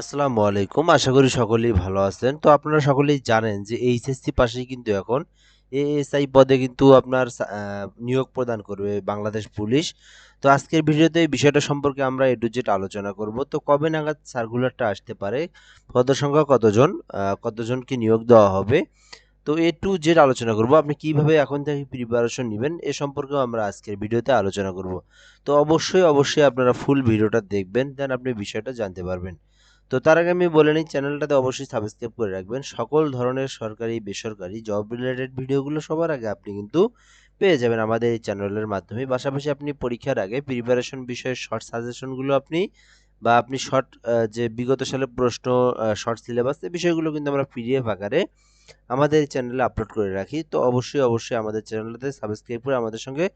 আসসালামু আলাইকুম। আশা করি সকলেই ভালো আছেন। তো আপনারা সকলেই জানেন যে এইচএসসি পাশেই কিন্তু এখন এএসআই পদে কিন্তু আপনার নিয়োগ প্রদান করবে বাংলাদেশ পুলিশ। তো আজকের ভিডিওতে এই বিষয়টা সম্পর্কে আমরা এ টু জেড আলোচনা করব। তো কবে নাগাদ সার্কুলারটা আসতে পারে? পদের কতজন? কতজনকে নিয়োগ দেওয়া হবে? তো এ টু জেড আলোচনা করব। আপনি কীভাবে এখন থেকে প্রিপারেশন নেবেন এ সম্পর্কেও আমরা আজকের ভিডিওতে আলোচনা করব। তো অবশ্যই, অবশ্যই আপনারা ফুল ভিডিওটা দেখবেন দেন আপনি বিষয়টা জানতে পারবেন। তো তার আগে আমি বলে নিই চ্যানেলটাতে অবশ্যই সাবস্ক্রাইব করে রাখবেন। সকল ধরনের সরকারি, বেসরকারি জব রিলেটেড ভিডিওগুলো সবার আগে আপনি কিন্তু পেয়ে যাবেন আমাদের এই চ্যানেলের মাধ্যমে। পাশাপাশি আপনি পরীক্ষার আগে প্রিপারেশন বিষয়ে শর্ট সাজেশনগুলো আপনি বা আপনি শর্ট যে বিগত সালের প্রশ্ন শর্ট সিলেবাস এই বিষয়গুলো কিন্তু আমরা পিডিএফ আকারে আমাদের চ্যানেলে আপলোড করে রাখি। তো অবশ্যই, অবশ্যই আমাদের চ্যানেলটাতে সাবস্ক্রাইব করে আমাদের সঙ্গে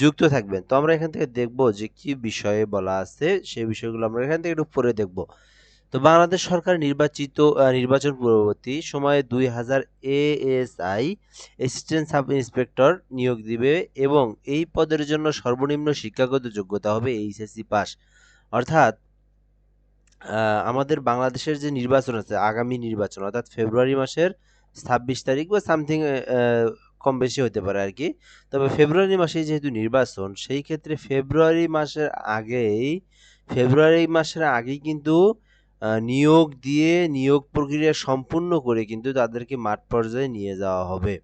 যুক্ত থাকবেন। তো আমরা এখান থেকে দেখব যে কি বিষয়ে বলা আছে সেই বিষয়গুলো আমরা এখান থেকে একটু পরে দেখব। তো বাংলাদেশ সরকার নির্বাচিত নির্বাচন পূর্ববর্তী সময়ে ২০০০ এএসআই অ্যাসিস্ট্যান্ট সাব ইন্সপেক্টর নিয়োগ দিবে এবং এই পদের জন্য সর্বনিম্ন শিক্ষাগত যোগ্যতা হবে এইচএসসি পাস। অর্থাৎ আমাদের বাংলাদেশের যে নির্বাচন আছে, আগামী নির্বাচন অর্থাৎ ফেব্রুয়ারি মাসের ২৬ তারিখ বা সামথিং কম বেশি হতে পারে আর কি তবে ফেব্রুয়ারি মাসেই যেহেতু নির্বাচন, সেই ক্ষেত্রে ফেব্রুয়ারি মাসের আগেই ফেব্রুয়ারি মাসের আগেই কিন্তু নিয়োগ দিয়ে নিয়োগ প্রক্রিয়া সম্পূর্ণ করে কিন্তু তাদেরকে মাঠ পর্যায়ে নিয়ে যাওয়া হবে।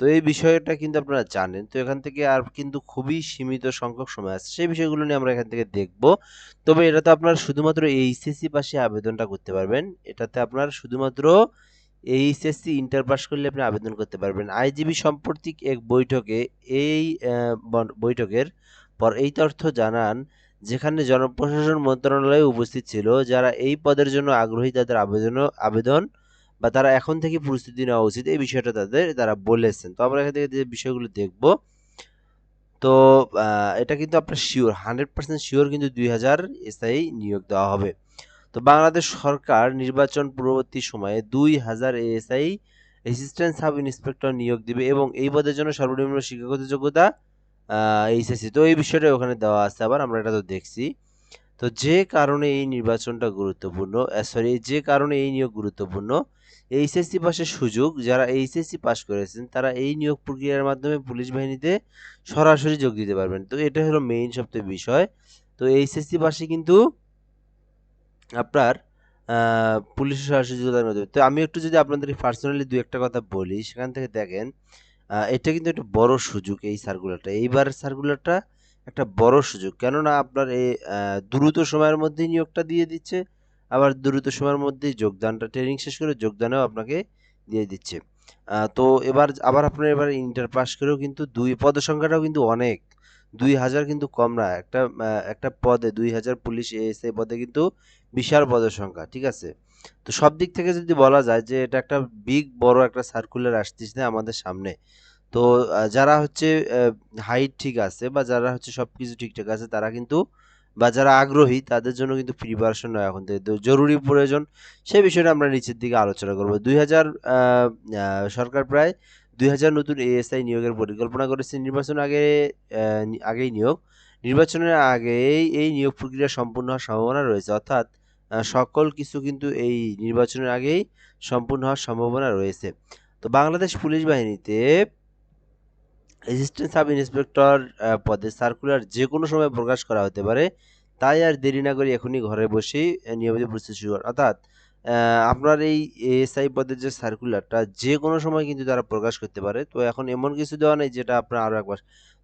তো এই বিষয়টা কিন্তু আপনারা জানেন। তো এখান থেকে আর কিন্তু খুবই সীমিত সংখ্যক সময় আছে। সেই বিষয়গুলো নিয়ে আমরা এখান থেকে দেখব। তবে এটাতে আপনার শুধুমাত্র এইচএসসি পাশে আবেদনটা করতে পারবেন। এটাতে আপনার শুধুমাত্র এইচএসসি, ইন্টার পাস করলে আপনি আবেদন করতে পারবেন। আইজিবি সাম্প্রতিক এক বৈঠকে এই বৈঠকের পর এই তথ্য জানান যেখানে জনপ্রশাসন মন্ত্রণালয় উপস্থিত ছিল। যারা এই পদের জন্য আগ্রহী তাদের আবেদন আবেদন বা তারা এখন থেকে প্রস্তুতি নেওয়া উচিত, এই বিষয়টা তাদের, তারা বলেছেন। তো আমরা এখান থেকে যে বিষয়গুলো দেখব। তো এটা কিন্তু আপনার শিওর হান্ড্রেড পার্সেন্ট শিওর কিন্তু ২০০০ এসআই নিয়োগ দেওয়া হবে। তো বাংলাদেশ সরকার নির্বাচন পূর্ববর্তী সময়ে ২০০০ এএসআই অ্যাসিস্ট্যান্ট সাব ইন্সপেক্টর নিয়োগ দিবে এবং এই পদের জন্য সর্বনিম্ন শিক্ষাগত যোগ্যতা আ এইচএসসি। তো এই বিষয়টা ওখানে দেওয়া আছে, আবার আমরা এটা তো দেখছি। তো যে কারণে এই নির্বাচনটা গুরুত্বপূর্ণ সরি যে কারণে এই নিয়োগ গুরুত্বপূর্ণ, এইচএসসি পাসের সুযোগ, যারা এইচএসসি পাস করেছেন, তারা এই নিয়োগ প্রক্রিয়ার মাধ্যমে পুলিশ বাহিনীতে সরাসরি যোগ দিতে পারবেন। তো এটা হলো মেইন সবচেয়ে বিষয়। তো এইচএসসি পাশে কিন্তু আপনার পুলিশের সরাসরি যোগদান। তো আমি একটু যদি আপনাদেরকে পার্সোনালি দু একটা কথা বলি, সেখান থেকে দেখেন এটা কিন্তু একটা বড় সুযোগ এই সার্কুলারটা। এইবার সার্কুলারটা একটা বড় সুযোগ। কেননা আপনার এই দ্রুত সময়ের মধ্যেই নিয়োগটা দিয়ে দিচ্ছে। আবার দ্রুত সময়ের মধ্যেই যোগদানটা ট্রেনিং শেষ করে যোগদানেও আপনাকে দিয়ে দিচ্ছে। তো এবার আবার আপনার এবার ইন্টার পাস করেও কিন্তু দুই পদের সংখ্যাটাও কিন্তু অনেক। ২০০০ কিন্তু কম না। একটা একটা পদে ২০০০ পুলিশ এএসআই পদে কিন্তু বিশাল পদের সংখ্যা। ঠিক আছে? তো সব দিক থেকে যদি বলা যায় যে এটা একটা বিগ বড় একটা সার্কুলার আসতেছে আমাদের সামনে। তো যারা হচ্ছে হাইট ঠিক আছে বা যারা হচ্ছে সব কিছু ঠিকঠাক আছে, তারা কিন্তু, বা যারা আগ্রহী, তাদের জন্য কিন্তু প্রিপারেশন নয় এখন থেকে জরুরি প্রয়োজন। সেই বিষয়টা আমরা নিচের দিকে আলোচনা করব। ২০০০ আ আ সরকার প্রায় ২০০০ নতুন এএসআই নিয়োগের পরিকল্পনা করেছে। নির্বাচন আগে আগেই নিয়োগ। নির্বাচনের আগেই এই নিয়োগ প্রক্রিয়া সম্পূর্ণ হওয়ার সম্ভাবনা রয়েছে। অর্থাৎ সকল কিছু কিন্তু এই নির্বাচনের আগেই সম্পূর্ণ হওয়ার সম্ভাবনা রয়েছে। তো বাংলাদেশ পুলিশ বাহিনীতে অ্যাসিস্ট্যান্ট সাব ইন্সপেক্টর পদে সার্কুলার যে কোনো সময় প্রকাশ করা হতে পারে। তাই আর দেরি না করে এখনই ঘরে বসেই নিয়মিত প্রস্তুতি শুরু করুন। অর্থাৎ আপনার এই এএসআই পদের যে সার্কুলারটা যে কোনো সময় কিন্তু তারা প্রকাশ করতে পারে। তো এখন এমন কিছু দেওয়া নেই যেটা আপনার আরও একবার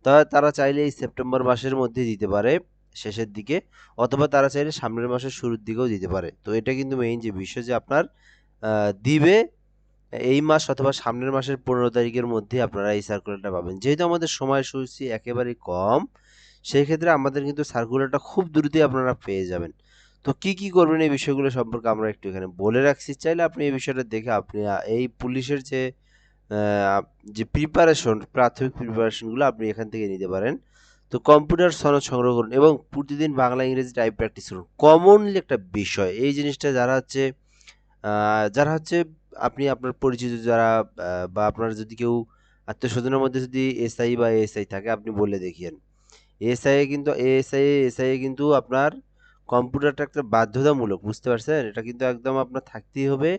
তবে তারা চাইলে এই সেপ্টেম্বর মাসের মধ্যেই দিতে পারে শেষের দিকে অথবা তারা চাইলে সামনের মাসের শুরুর দিকেও দিতে পারে। তো এটা কিন্তু মেইন যে বিষয় যে আপনার দিবে এই মাস অথবা সামনের মাসের ১৫ তারিখের মধ্যে আপনারা এই সার্কুলারটা পাবেন। যেহেতু আমাদের সময় সময়সূচি একেবারেই কম, সেই ক্ষেত্রে আমাদের কিন্তু সার্কুলারটা খুব দ্রুতই আপনারা পেয়ে যাবেন। তো কি, কি করবেন এই বিষয়গুলো সম্পর্কে আমরা একটু এখানে বলে রাখছি। চাইলে আপনি এই বিষয়টা দেখে আপনি এই পুলিশের যে যে প্রিপারেশন প্রাথমিক প্রিপারেশনগুলো আপনি এখান থেকে নিতে পারেন। তো কম্পিউটার সনদ সংগ্রহ করুন এবং প্রতিদিন বাংলা ইংরেজি টাইপ প্র্যাকটিস করুন। কমনলি একটা বিষয়। এই জিনিসটা যারা হচ্ছে যারা হচ্ছে আপনি আপনার পরিচিত যারা বা আপনার যদি কেউ আত্মীয়স্বজনের মধ্যে যদি এসআই বা এএসআই থাকে আপনি বলে দেখিয়েন। এএসআই কিন্তু এএসআই, এসআই এ কিন্তু আপনার কম্পিউটারটা একটা বাধ্যতামূলক বুঝতে পারছেন এটা কিন্তু একদম আপনার থাকতেই হবে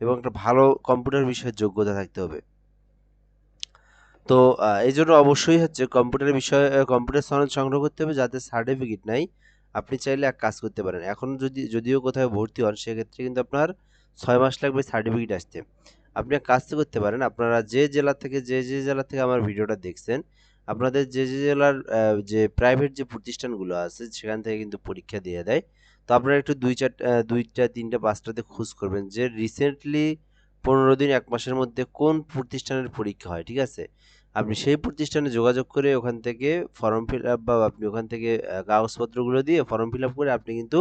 এবং একটা ভালো কম্পিউটার বিষয়ে যোগ্যতা থাকতে হবে তো এই জন্য অবশ্যই হচ্ছে কম্পিউটারের বিষয়ে কম্পিউটার সনদ সংগ্রহ করতে হবে যাতে সার্টিফিকেট নাই। আপনি চাইলে এক কাজ করতে পারেন। এখন যদি, যদিও কোথাও ভর্তি হন, সেক্ষেত্রে কিন্তু আপনার ছয় মাস লাগবে সার্টিফিকেট আসতে। আপনি এক কাজ করতে পারেন, আপনারা যে জেলা থেকে, যে যে জেলা থেকে আমার ভিডিওটা দেখছেন, আপনাদের যে যে জেলার যে প্রাইভেট যে প্রতিষ্ঠানগুলো আছে, সেখান থেকে কিন্তু পরীক্ষা দিয়ে দেয়। তো আপনারা একটু দুই চার দুইটা, তিনটা, পাঁচটাতে খোঁজ করবেন যে রিসেন্টলি পনেরো দিন এক মাসের মধ্যে কোন প্রতিষ্ঠানের পরীক্ষা হয় ঠিক আছে? আপনি সেই প্রতিষ্ঠানে যোগাযোগ করে ওখান থেকে ফর্ম ফিল আপ বা আপনি ওখান থেকে কাগজপত্রগুলো দিয়ে ফর্ম ফিল আপ করে আপনি কিন্তু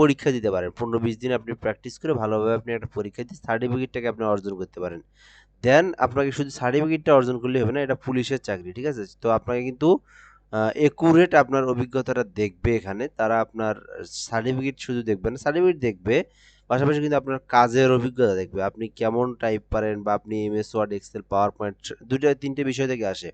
পরীক্ষা দিতে পারেন। পনেরো বিশ দিন আপনি প্র্যাকটিস করে ভালোভাবে আপনি একটা পরীক্ষা দিয়ে সার্টিফিকেটটাকে আপনি অর্জন করতে পারেন। দেন আপনাকে শুধু সার্টিফিকেটটা অর্জন করলে হবে না এটা পুলিশের চাকরি ঠিক আছে? তো আপনাকে কিন্তু একুরেট আপনার অভিজ্ঞতাটা দেখবে এখানে। তারা আপনার সার্টিফিকেট শুধু দেখবে না সার্টিফিকেট দেখবে পাশাপাশি কিন্তু আপনার কাজের অভিজ্ঞতা দেখবে। আপনি কেমন টাইপ পারেন বা আপনি MS word excel power point দুইটা, তিনটে বিষয় থেকে আসে।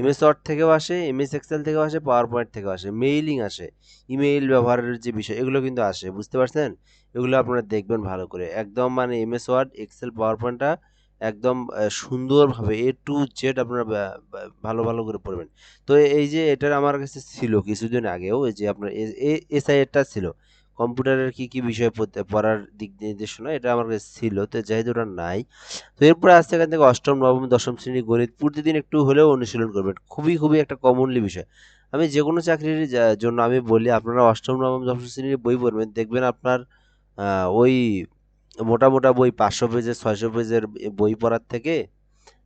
এমএস ওয়ার্ড থেকেও আসে এমএস এক্সেল থেকেও আসে পাওয়ার পয়েন্ট থেকেও আসে মেইলিং আসে ইমেইল ব্যবহারের যে বিষয়, এগুলো কিন্তু আসে, বুঝতে পারছেন? এগুলো আপনারা দেখবেন ভালো করে। একদম মানে এমএস ওয়ার্ড এক্সেল পাওয়ার পয়েন্টটা একদম সুন্দরভাবে এ টু জেড আপনারা ভালো ভালো করে পড়বেন। তো এই যে এটার আমার কাছে ছিল কিছুদিন আগেও যে আপনার এসআই এরটা ছিল কম্পিউটারের কি কি বিষয় পড়তে- পড়ার দিক নির্দেশনা, এটা আমার কাছে ছিল। তো যেহেতু ওটা নাই, তো এরপরে আসছে এখান থেকে অষ্টম, নবম, দশম শ্রেণি গণিত প্রতিদিন একটু হলেও অনুশীলন করবেন। খুবই খুবই একটা কমনলি বিষয়। আমি যে কোনো চাকরির জন্য আমি বলি, আপনারা অষ্টম, নবম, দশম শ্রেণির বই পড়বেন, দেখবেন আপনার ওই মোটা মোটা বই পাঁচশো পেজের, ছয়শো পেজের বই পড়ার থেকে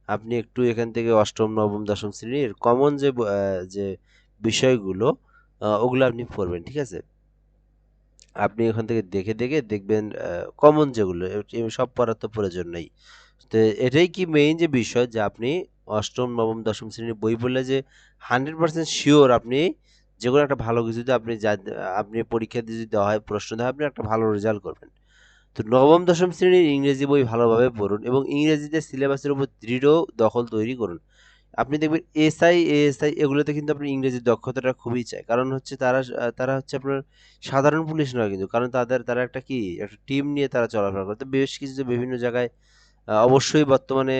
আপনি একটু এখান থেকে অষ্টম, নবম, দশম শ্রেণির কমন যে যে বিষয়গুলো ওগুলো আপনি পড়বেন, ঠিক আছে? আপনি ওখান থেকে দেখে দেখে দেখবেন কমন যেগুলো সব পড়ার তো প্রয়োজন নেই। তো এটাই কি মেইন যে বিষয় যে আপনি অষ্টম, নবম, দশম শ্রেণির বই পড়লে যে হান্ড্রেড পার্সেন্ট শিওর আপনি যে কোনো একটা ভালো কিছু কিছুতে আপনি যা, আপনি পরীক্ষা দিয়ে যদি দেওয়া হয়, প্রশ্ন দেওয়া আপনি একটা ভালো রেজাল্ট করবেন। তো নবম, দশম শ্রেণির ইংরেজি বই ভালোভাবে পড়ুন এবং ইংরেজিতে সিলেবাসের উপর দৃঢ় দখল তৈরি করুন। আপনি দেখবেন এসআই, এএসআই এগুলোতে কিন্তু আপনার ইংরেজির দক্ষতাটা খুবই চাই কারণ হচ্ছে তারা তারা হচ্ছে আপনার সাধারণ পুলিশ নয় কিন্তু, কারণ তাদের, তারা একটা কি, একটা টিম নিয়ে তারা চলাফেরা করে। তো বেশ কিছু বিভিন্ন জায়গায় অবশ্যই বর্তমানে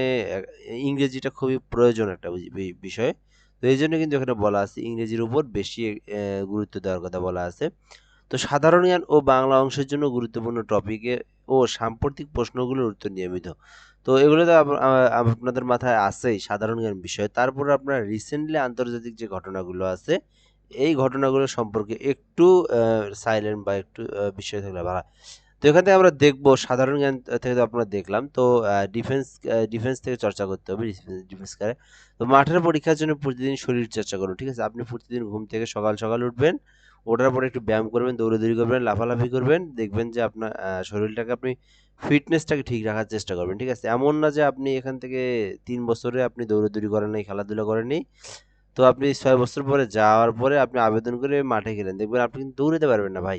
ইংরেজিটা খুবই প্রয়োজন একটা বিষয়। তো এই জন্য কিন্তু এখানে বলা আছে, ইংরেজির উপর বেশি গুরুত্ব দেওয়ার কথা বলা আছে। তো সাধারণ জ্ঞান ও বাংলা অংশের জন্য গুরুত্বপূর্ণ টপিকে ও সাম্প্রতিক প্রশ্নগুলোর উত্তর নিয়মিত। তো এগুলো তো আপনাদের মাথায় আছেই সাধারণ জ্ঞান বিষয়। তারপর আপনার রিসেন্টলি আন্তর্জাতিক যে ঘটনাগুলো আছে, এই ঘটনাগুলো সম্পর্কে একটু সাইলেন্ট বা একটু বিষয় থাকলে ভালো তো এখান থেকে আমরা দেখব, সাধারণ জ্ঞান থেকে তো আপনারা দেখলাম, তো ডিফেন্স ডিফেন্স থেকে চর্চা করতে হবে ডিফেন্স করে তো মাঠের পরীক্ষার জন্য প্রতিদিন শরীর চর্চা করুন, ঠিক আছে? আপনি প্রতিদিন ঘুম থেকে সকাল সকাল উঠবেন, ওঠার পরে একটু ব্যায়াম করবেন, দৌড়াদৌড়ি করবেন, লাফালাফি করবেন, দেখবেন যে আপনার শরীরটাকে আপনি ফিটনেসটাকে ঠিক রাখার চেষ্টা করবেন, ঠিক আছে? এমন না যে আপনি এখান থেকে তিন বছরে আপনি দৌড়াদৌড়ি করেন নাই, খেলাধুলা করেননি তো আপনি ছয় বছর পরে যাওয়ার পরে আপনি আবেদন করে মাঠে গেলেন। দেখবেন আপনি কিন্তু দৌড়াতে পারবেন না ভাই।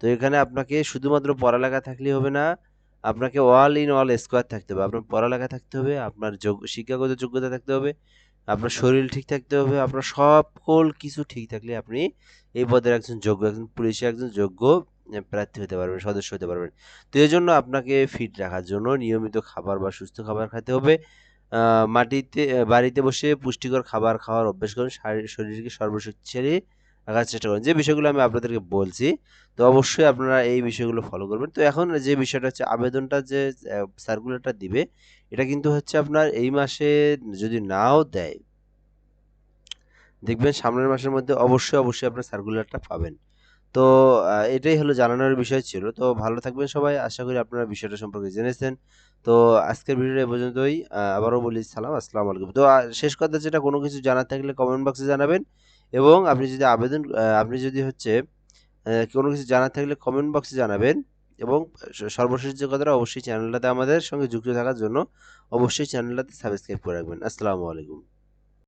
তো এখানে আপনাকে শুধুমাত্র পড়ালেখা থাকলেই হবে না, আপনাকে অল ইন অল স্কোয়ার থাকতে হবে। আপনার পড়ালেখা থাকতে হবে, আপনার যোগ্য শিক্ষাগত যোগ্যতা থাকতে হবে, আপনার শরীর ঠিক থাকতে হবে, আপনার সকল কিছু ঠিক থাকলে আপনি এই পদের একজন যোগ্য, একজন পুলিশের একজন যোগ্য প্রার্থী হতে পারবেন, সদস্য হতে পারবেন। তো এই জন্য আপনাকে ফিট রাখার জন্য নিয়মিত খাবার বা সুস্থ খাবার খেতে হবে। মাটিতে বাড়িতে বসে পুষ্টিকর খাবার খাওয়ার অভ্যেস করুন, শারীর- শরীরকে সর্বশক্তিশালী রাখার চেষ্টা করুন। যে বিষয়গুলো আমি আপনাদেরকে বলছি, তো অবশ্যই আপনারা এই বিষয়গুলো ফলো করবেন। তো এখন যে বিষয়টা হচ্ছে, আবেদনটা যে সার্কুলারটা দিবে, এটা কিন্তু হচ্ছে আপনার এই মাসে যদি নাও দেয়, দেখবেন সামনের মাসের মধ্যে অবশ্যই অবশ্যই আপনার সার্কুলারটা পাবেন। তো এটাই হলো জানানোর বিষয় ছিল। তো ভালো থাকবেন সবাই। আশা করি আপনারা বিষয়টা সম্পর্কে জেনেছেন। তো আজকের ভিডিওটা পর্যন্তই। আবারও বলি সালাম, আসসালামু আলাইকুম। তো শেষ কথা যেটা কোনো কিছু জানার থাকলে কমেন্ট বক্সে জানাবেন এবং আপনি যদি আবেদন আপনি যদি হচ্ছে কোনো কিছু জানার থাকলে কমেন্ট বক্সে জানাবেন এবং সর্বশেষ যে কথাটা, অবশ্যই চ্যানেলটাতে আমাদের সঙ্গে যুক্ত থাকার জন্য অবশ্যই চ্যানেলটাতে সাবস্ক্রাইব করে রাখবেন। আসসালামু আলাইকুম।